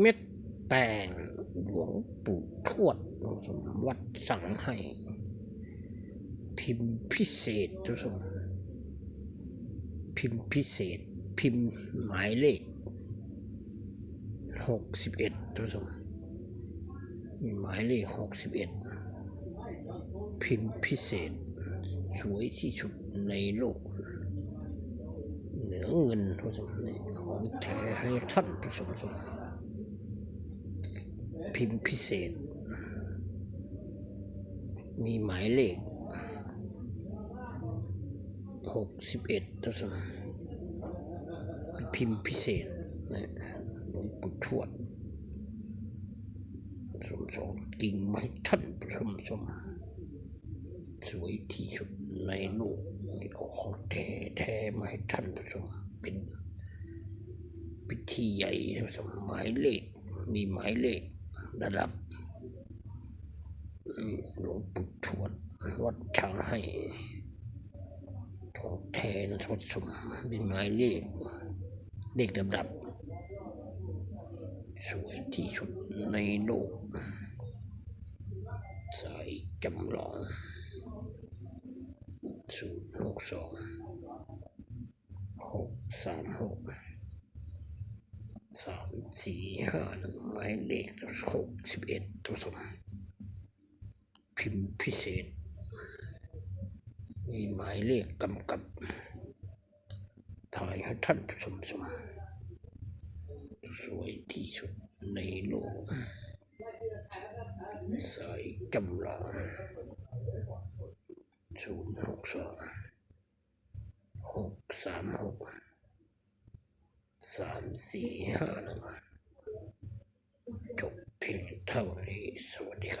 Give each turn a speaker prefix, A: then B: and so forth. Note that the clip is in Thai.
A: เม็ดแป้งหลวงปู่ทวดวัดสั่งให้ พิมพ์พิเศษทุกท่านพิมพ์พิเศษ พิมพ์หมายเลขหกสิบเอ็ดทุกท่านมีหมายเลขหกสิบเอ็ดพิมพ์พิเศษ สวยที่สุดในโลก เหนือเงินทุกท่านของแท้ให้ท่านผู้ชมชม พิมพ์พิเศษ มีหมายเลขหกสิบเอ็ดทุกท่านพิมพ์พิเศษนะหลวงปู่ทวดสมสองกิ่งไม้ท่านผู้ชมชมสวยที่สุดในโลกเอาของแท้แท้มาให้ท่านผู้ชมเป็นพิธีใหญ่ท่านผู้ชมหมายเลขมีหมายเลข ระดับหลวงปู่ทวดวัดช้างให้ทองแทนทศสมเป็นหมายเลขเลขลำดับ สวยที่สุดในโลก สายจำลองศูนย์หกสองหกสามหก สามสี่ห้าหนึ่งหมายเลขหกสิบเอ็ดตัวสมพิมพ์พิเศษมีหมายเลขกำกับถ่ายให้ท่านผู้ชมชมสวยที่สุดในโลกสายจำลองศูนย์หกสองหกสามหก สามสี่ห้าจบเพียงเท่านี้สวัสดีครับ